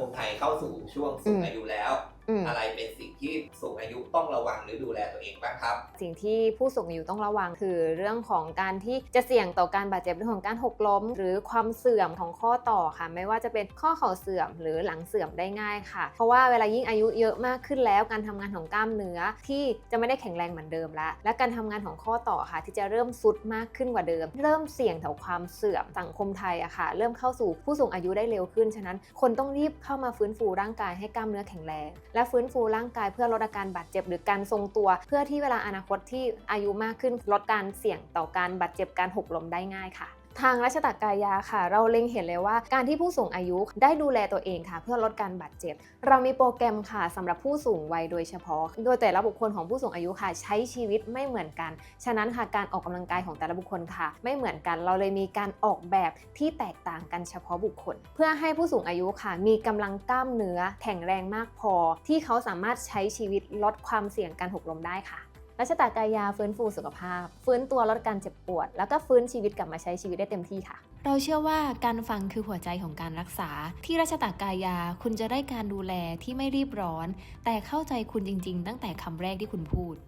คมไทยเข้าสู่ช่วงสูงอืมอายุแล้ว อืม อะไรเป็นสิ่งที่สูงอายุต้องระวังหรือดูแลตัวเองบ้างครับ สิ่งที่ผู้สูงอายุต้องระวังคือเรื่องของการที่จะเสี่ยงต่อการบาดเจ็บเรื่องของการหกล้ม หรือความเสื่อมของข้อต่อค่ะ ไม่ว่าจะเป็นข้อเข่าเสื่อมหรือหลังเสื่อมได้ง่ายค่ะ เพราะว่าเวลายิ่งอายุเยอะมากขึ้นแล้ว การทำงานของกล้ามเนื้อที่จะไม่ได้แข็งแรงเหมือนเดิมแล้วและการทำงานของข้อต่อค่ะ ที่จะเริ่มซุดมากขึ้นกว่าเดิม เริ่มเสี่ยงต่อความเสื่อมสังคมไทยอะค่ะ เริ่มเข้าสู่ผู้สูงอายุได้เร็วขึ้นฉะนั้น คนต้องรีบเข้ามาฟื้นฟูร่างกายให้กล้ามเนื้อแข็งแรงและและฟื้นฟูร่างกายเพื่อลดอาการบาดเจ็บหรือการทรงตัว เพื่อที่เวลาอนาคตที่อายุมากขึ้นลดการเสี่ยงต่อการบาดเจ็บการหกล้มได้ง่ายค่ะ ทางรัชตากายาค่ะ เราเล็งเห็นเลยว่าการที่ผู้สูงอายุได้ดูแลตัวเองค่ะ เพื่อลดการบาดเจ็บ เรามีโปรแกรมค่ะสำหรับผู้สูงวัยโดยเฉพาะ โดยแต่ละบุคคลของผู้สูงอายุค่ะ ใช้ชีวิตไม่เหมือนกัน ฉะนั้นค่ะการออกกำลังกายของแต่ละบุคคลค่ะ ไม่เหมือนกันเราเลยมีการออกแบบที่แตกต่างกันเฉพาะบุคคล เพื่อให้ผู้สูงอายุค่ะ มีกำลังกล้ามเนื้อแข็งแรงมากพอ ที่เขาสามารถใช้ชีวิตลดความเสี่ยงการหกล้มได้ค่ะ รัชตากายาฟื้นฟูสุขภาพ ฟื้นตัวลดการเจ็บปวด แล้วก็ฟื้นชีวิตกลับมาใช้ชีวิตได้เต็มที่ค่ะ เราเชื่อว่าการฟังคือหัวใจของการรักษา ที่ราชตากายาคุณจะได้การดูแลที่ไม่รีบร้อน แต่เข้าใจคุณจริง ๆ ตั้งแต่คำแรกที่คุณพูด